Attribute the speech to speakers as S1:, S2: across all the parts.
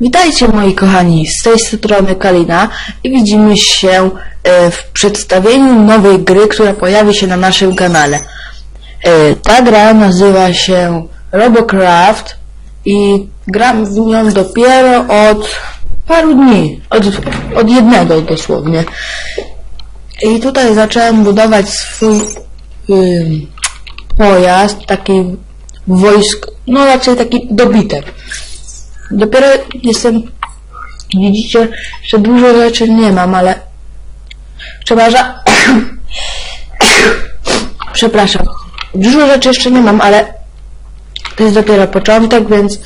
S1: Witajcie moi kochani, z tej strony Kalina i widzimy się e, w przedstawieniu nowej gry, która pojawi się na naszym kanale. E, Ta gra nazywa się Robocraft i gram w nią dopiero od paru dni, od, od jednego dosłownie. I tutaj zacząłem budować swój pojazd, taki wojsk, no raczej taki dobitek. Dopiero jestem, widzicie, że dużo rzeczy nie mam, ale przepraszam, przepraszam, dużo rzeczy jeszcze nie mam, ale to jest dopiero początek, więc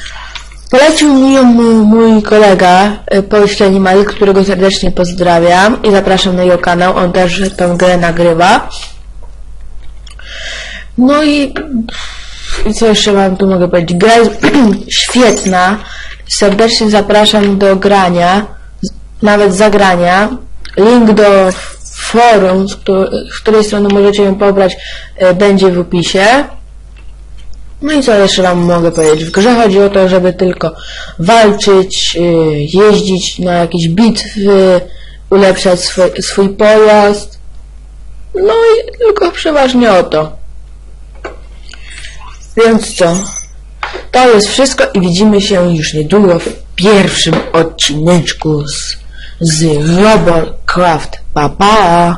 S1: polecił mi ją mój, kolega y, Polski Animal, którego serdecznie pozdrawiam i zapraszam na jego kanał, on też tę grę nagrywa. No i i co jeszcze wam tu mogę powiedzieć? Gra jest świetna. Serdecznie zapraszam do grania, nawet zagrania. Link do forum, z, któ- z której strony możecie ją pobrać, e, będzie w opisie. No i co jeszcze wam mogę powiedzieć? W grze chodzi o to, żeby tylko walczyć, e, jeździć na jakieś bitwy, ulepszać swój, swój pojazd. No i tylko przeważnie o to. Więc co? To jest wszystko i widzimy się już niedługo w pierwszym odcineczku z, z Robocraft. Pa, pa!